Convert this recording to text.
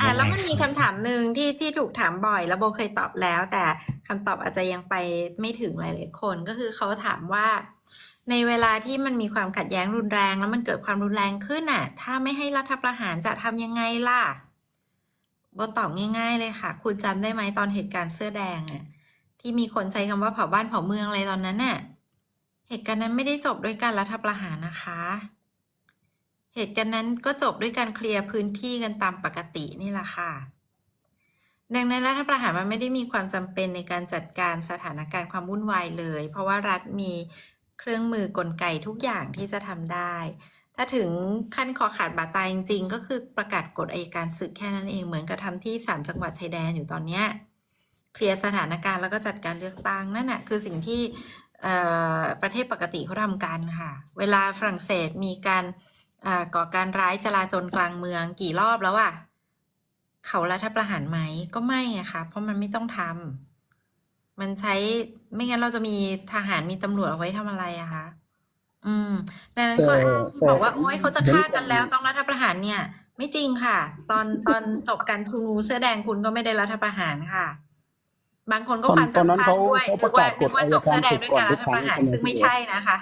อะแล้วมันมีคำถามหนึ่งที่ที่ถูกถามบ่อย แล้วโบเคยตอบแล้ว แต่คำตอบอาจจะยังไปไม่ถึงหลายๆคนก็คือเขาถามว่า ในเวลาที่มันมีความขัดแย้งรุนแรง แล้วมันเกิดความรุนแรงขึ้นอะ ถ้าไม่ให้รัฐประหารจะทำยังไงล่ะโบตอบง่าย ๆ เลยค่ะ คุณจำได้ไหมตอนเหตุการณ์เสื้อแดงอะ ที่มีคนใช้คำว่าเผาบ้านเผาเมืองอะไรตอนนั้นน่ะ เหตุการณ์นั้นไม่ได้จบด้วยการรัฐประหารนะคะ เหตุการณ์นั้นก็จบด้วยการเคลียร์พื้นที่กันตามปกตินี่แหละค่ะ ดังนั้นรัฐประหารมันไม่ได้มีความจำเป็นในการจัดการสถานการณ์ความวุ่นวายเลย เพราะว่ารัฐมีเครื่องมือกลไกทุกอย่างที่จะทำได้ ถ้าถึงขั้นคอขาดบาดตายจริง ๆ ก็คือประกาศกฎอัยการศึกแค่นั้นเองเหมือนกับทำที่สามจังหวัดชายแดนอยู่ตอนเนี้ยเคลียร์สถานการณ์แล้วก็จัดการเลือกตั้งนั่นน่ะคือสิ่งที่ประเทศปกติเขาทำกันค่ะ เวลาฝรั่งเศสมีการเก่อการร้ายจลาจลกลางเมืองกี่รอบแล้วอะเขารัฐประหารไหมก็ไม่อะค่ะ เพราะมันไม่ต้องทำมันใช้ไม่งั้นเราจะมีทหารมีตำรวจเอาไว้ทำอะไรอะคะอืมดังนั้นก็แต่แต่บอกว่าโอ๊ยเขาจะฆ่ากันแล้วต้องรัฐประหารเนี่ย ไม่จริงค่ะ ตอนตอนจบการชุมนุมเสื้อแดงคุณก็ไม่ได้รัฐประหารค่ะ บางคนก็ตอนความตอนนั้นจำพลาดเขาด้วยเขานึประกว่ากาศกนึฎกว่าอัยจบการเสื้อแดศึงกด้วยก่อนการทุรักฐครั้ประหารงใช่ไหมซึ่งไม่พี่ใช่นะคะ